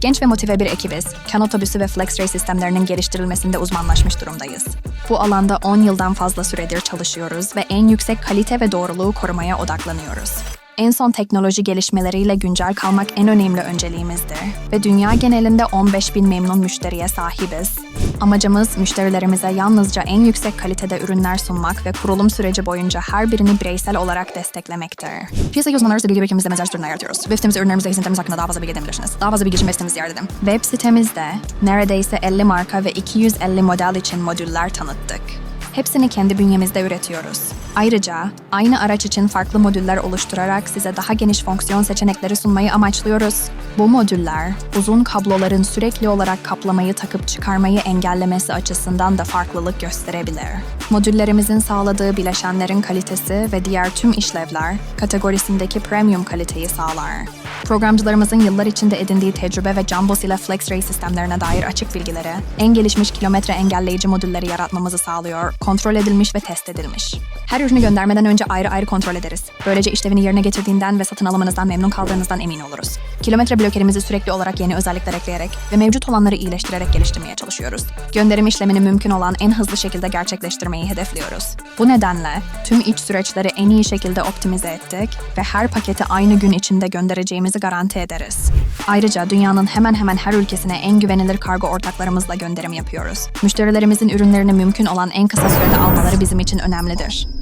Genç ve motive bir ekibiz. Kan otobüsü ve FlexRay sistemlerinin geliştirilmesinde uzmanlaşmış durumdayız. Bu alanda 10 yıldan fazla süredir çalışıyoruz ve en yüksek kalite ve doğruluğu korumaya odaklanıyoruz. En son teknoloji gelişmeleriyle güncel kalmak en önemli önceliğimizdir ve dünya genelinde 15 bin memnun müşteriye sahibiz. Amacımız müşterilerimize yalnızca en yüksek kalitede ürünler sunmak ve kurulum süreci boyunca her birini bireysel olarak desteklemektir. Piyasa uzmanları bilgi birikimimizde benzer ürünler yaratıyoruz. Web sitemizde ürünlerimiz ve hizmetlerimiz hakkında daha fazla bilgi edebilirsiniz. Daha fazla bilgi için web sitemizi ziyaret edin. Web sitemizde neredeyse 50 marka ve 250 model için modüller tanıttık. Hepsini kendi bünyemizde üretiyoruz. Ayrıca aynı araç için farklı modüller oluşturarak size daha geniş fonksiyon seçenekleri sunmayı amaçlıyoruz. Bu modüller uzun kabloların sürekli olarak kaplamayı takıp çıkarmayı engellemesi açısından da farklılık gösterebilir. Modüllerimizin sağladığı bileşenlerin kalitesi ve diğer tüm işlevler kategorisindeki premium kaliteyi sağlar. Programcılarımızın yıllar içinde edindiği tecrübe ve Jambos ile FlexRay sistemlerine dair açık bilgileri, en gelişmiş kilometre engelleyici modülleri yaratmamızı sağlıyor, kontrol edilmiş ve test edilmiş. Her ürünü göndermeden önce ayrı ayrı kontrol ederiz. Böylece işlevini yerine getirdiğinden ve satın alımınızdan memnun kaldığınızdan emin oluruz. Kilometre blokerimizi sürekli olarak yeni özellikler ekleyerek ve mevcut olanları iyileştirerek geliştirmeye çalışıyoruz. Gönderim işlemini mümkün olan en hızlı şekilde gerçekleştirmeyi hedefliyoruz. Bu nedenle tüm iç süreçleri en iyi şekilde optimize ettik ve her paketi aynı gün içinde göndereceğimizi garanti ederiz. Ayrıca dünyanın hemen hemen her ülkesine en güvenilir kargo ortaklarımızla gönderim yapıyoruz. Müşterilerimizin ürünlerini mümkün olan en kısa sürede almaları bizim için önemlidir.